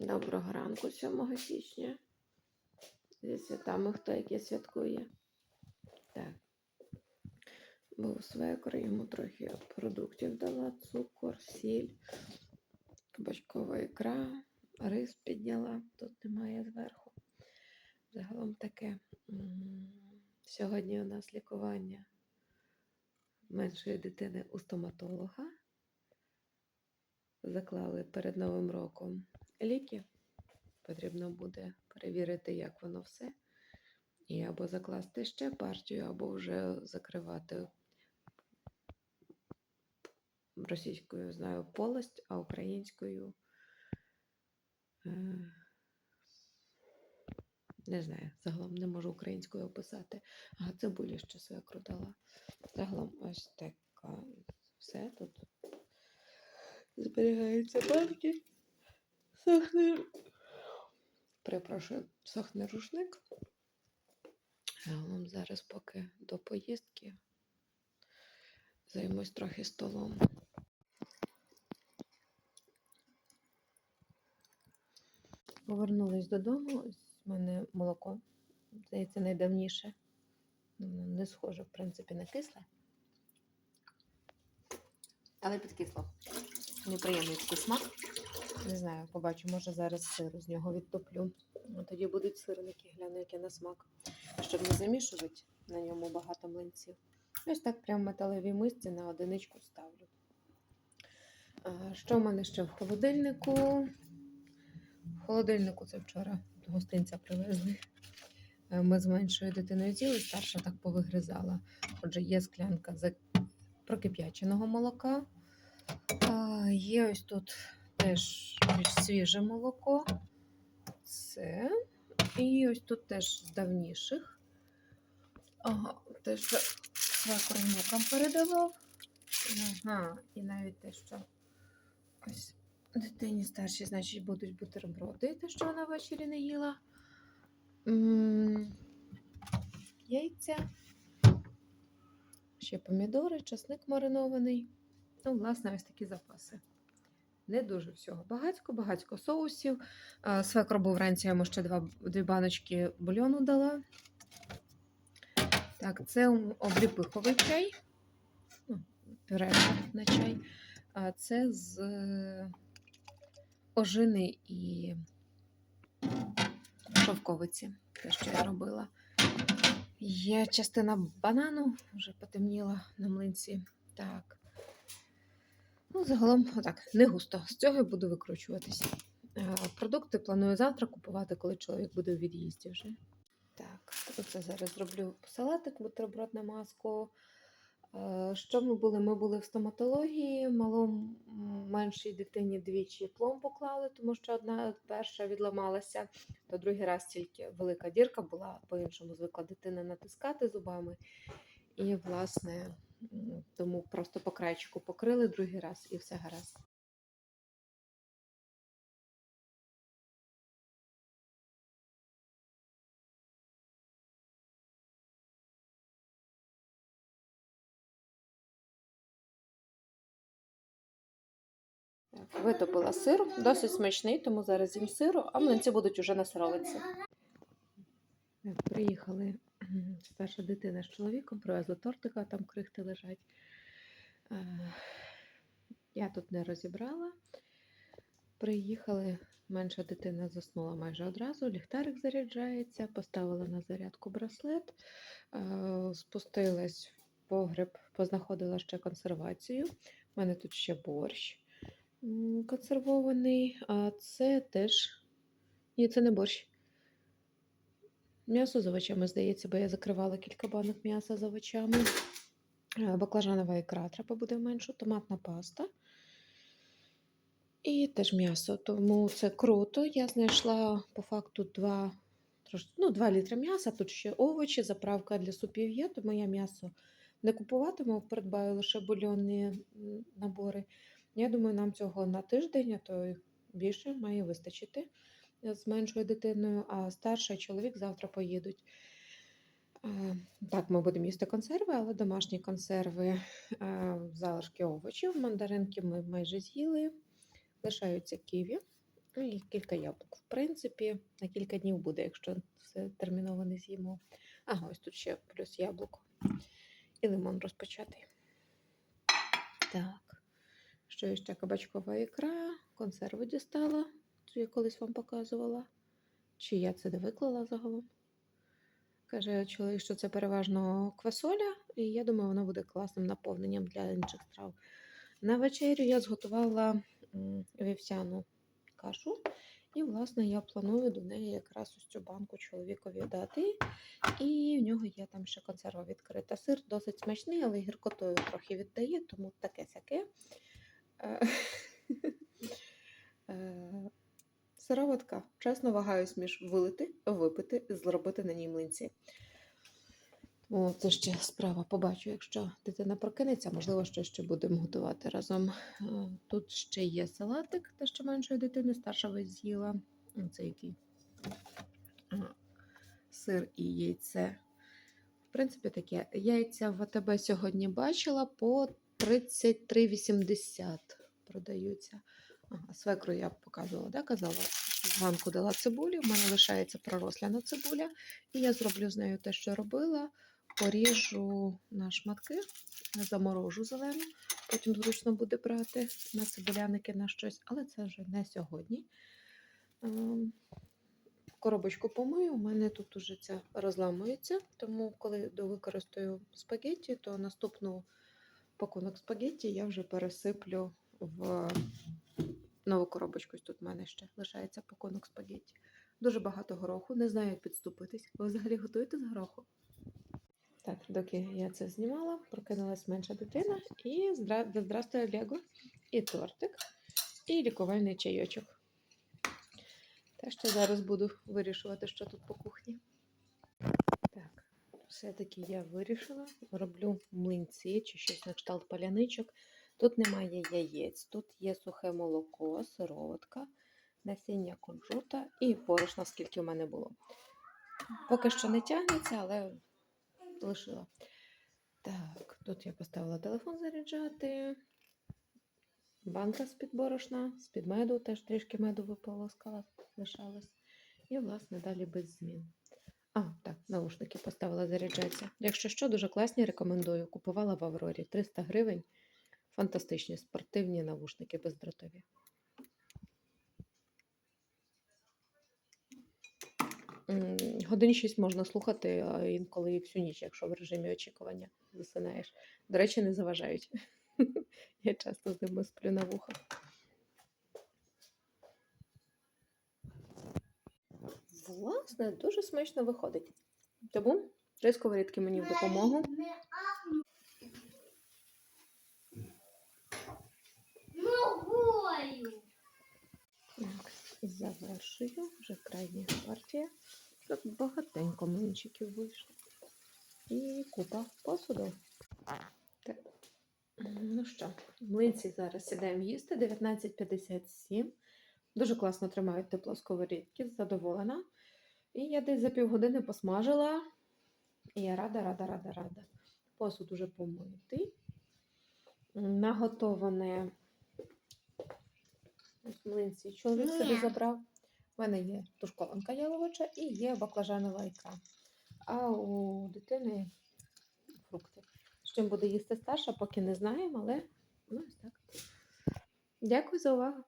Доброго ранку 7 січня. Зі святами хто яке святкує. Так. Був свекор, йому трохи продуктів дала, цукор, сіль, кабачкова ікра, рис підняла, тут немає зверху. Загалом таке. Сьогодні у нас лікування меншої дитини у стоматолога. Заклали перед Новим роком ліки. Потрібно буде перевірити, як воно все. І або закласти ще партію, або вже закривати російською знаю полость, а українською е, не знаю, загалом не можу українською описати. А цибулі ще свекру дала. Загалом ось така все тут зберігається банки. Сохне. Перепрошую, сохне рушник. Загалом зараз, поки до поїздки, займусь трохи столом. Повернулась додому. В мене молоко. Здається, найдавніше. Воно не схоже, в принципі, на кисле. Але підкисло. Неприємний такий смак. Не знаю, побачу, може зараз сиру з нього відтоплю. Ну, Тоді будуть сирники, гляну, яке на смак. Щоб не замішувати на ньому багато млинців. Ось так прямо в металевій мисці на одиничку ставлю. Що в мене ще в холодильнику? В холодильнику це вчора гостинця привезли. Е, Ми з меншою дитиною з'їли, старша так повигризала. Отже, є склянка прокип'яченого молока. Є ось тут теж свіже молоко. Це. І ось тут теж з давніших. Ага, те, що свекор внукам передавав. Ага, і навіть те, що ось дитині старшій, значить, будуть бутерброди, те, що вона ввечері не їла. Яйця. Ще помідори, часник маринований. Ну, власне, ось такі запаси. Не дуже всього. Багацько, багацько соусів. Свекро був вранці, я йому ще два, дві баночки бульйону дала. Так, це обліпиховий чай. Ну, пюре на чай. А це з е, ожини і шовковиці. Те, що я робила. Є частина банану, вже потемніла на млинці. Так. Ну, загалом, отак, не густо. З цього я буду викручуватися. Е, Продукти планую завтра купувати, коли чоловік буде у від'їзді вже. Так, оце зараз зроблю салатик, бутерброд на маску. Е, Що ми були? Ми були в стоматології, малому меншій дитині двічі пломбу клали, тому що одна перша відламалася, то другий раз тільки велика дірка була, по-іншому звикла дитина натискати зубами. І, власне, тому просто по крайчику покрили другий раз і все гаразд. Витопила сир, досить смачний, тому зараз їм сиру, а млинці будуть уже на сировиці. Приїхали старша дитина з чоловіком, привезли тортика, там крихти лежать. Е, Я тут не розібрала. Приїхали, менша дитина заснула майже одразу, ліхтарик заряджається, поставила на зарядку браслет, е, спустилась в погреб, познаходила ще консервацію. У мене тут ще борщ консервований, а це теж. Ні, це не борщ. М'ясо з овочами, здається, бо я закривала кілька банок м'яса з овочами. Е, Баклажанова ікра треба буде меншу, томатна паста. І теж м'ясо. Тому це круто. Я знайшла по факту 2, ну, 2 літри м'яса. Тут ще овочі, заправка для супів є, тому я м'ясо не купуватиму, придбаю лише бульйонні м, набори. Я думаю, нам цього на тиждень, а то більше має вистачити з меншою дитиною, а старший чоловік завтра поїдуть. Так, ми будемо їсти консерви, але домашні консерви, залишки овочів, мандаринки ми майже з'їли. Лишаються ківі. І кілька яблук. В принципі, на кілька днів буде, якщо все терміново не з'їмо. Ага, ось тут ще плюс яблуко. І лимон розпочатий. Так. Що ще кабачкова ікра, консерву дістала, я колись вам показувала. Чи я це не виклала загалом? Каже чоловік, що це переважно квасоля, і я думаю, воно буде класним наповненням для інших страв. На вечерю я зготувала вівсяну кашу, і, власне, я планую до неї якраз ось цю банку чоловікові дати. І в нього є там ще консерва відкрита. Сир досить смачний, але гіркотою трохи віддає, тому таке сяке. Е, Сироватка. Чесно вагаюсь між вилити, випити і зробити на ній млинці. О, це ще справа. Побачу, якщо дитина прокинеться, можливо, що ще будемо готувати разом. Е, Тут ще є салатик, те, що меншої дитини, старша весь з'їла. Це який сир і яйце. В принципі, таке. Яйця в АТБ сьогодні бачила по 33,80 продаються. Ага, свекру я показувала, да, казала. Зранку дала цибулю, в мене лишається проросляна цибуля, і я зроблю з нею те, що робила. Поріжу на шматки, заморожу зелену, потім зручно буде брати на цибуляники на щось, але це вже не сьогодні. Ем, Коробочку помию, у мене тут уже ця розламується, тому коли довикористаю спагетті, то наступну пакунок спагетті я вже пересиплю в нову коробочку. Тут в мене ще лишається пакунок спагетті. Дуже багато гороху, не знаю, як підступитись. Ви взагалі готуєте з гороху? Так, доки я це знімала, прокинулась менша дитина і здра... да здрастує Лего, і тортик, і лікувальний чайочок. Те, що зараз буду вирішувати, що тут по кухні. Так, все-таки я вирішила, роблю млинці чи щось на кшталт паляничок. Тут немає яєць, тут є сухе молоко, сироватка, насіння кунжута і борошна, скільки в мене було. Поки що не тягнеться, але лишила. Так, тут я поставила телефон заряджати. Банка з-під борошна, з-під меду, теж трішки меду виполоскала, лишалось. І, власне, далі без змін. А, так, наушники поставила заряджатися. Якщо що, дуже класні, рекомендую. Купувала в Аврорі 300 гривень. Фантастичні спортивні навушники бездротові. Годин 6 можна слухати, а інколи всю ніч, якщо в режимі очікування засинаєш. До речі, не заважають. Я часто з ними сплю на вухах. Власне, дуже смачно виходить. Тому три сковорідки мені в допомогу. Ногою. Так, завершую. Вже крайня партія. Тут багатенько млинчиків вийшло. І купа посуду. Так. Ну що, млинці зараз сідаємо їсти 19.57. Дуже класно тримають тепло сковорідки, задоволена. І я десь за півгодини посмажила. І я рада, рада, рада, рада. Посуд уже помитий. Наготоване ось млинці. Чоловік собі забрав. У мене є тушкованка яловича і є баклажанова ікра. А у дитини фрукти. З чим буде їсти старша, поки не знаємо, але ну, ось так. Дякую за увагу.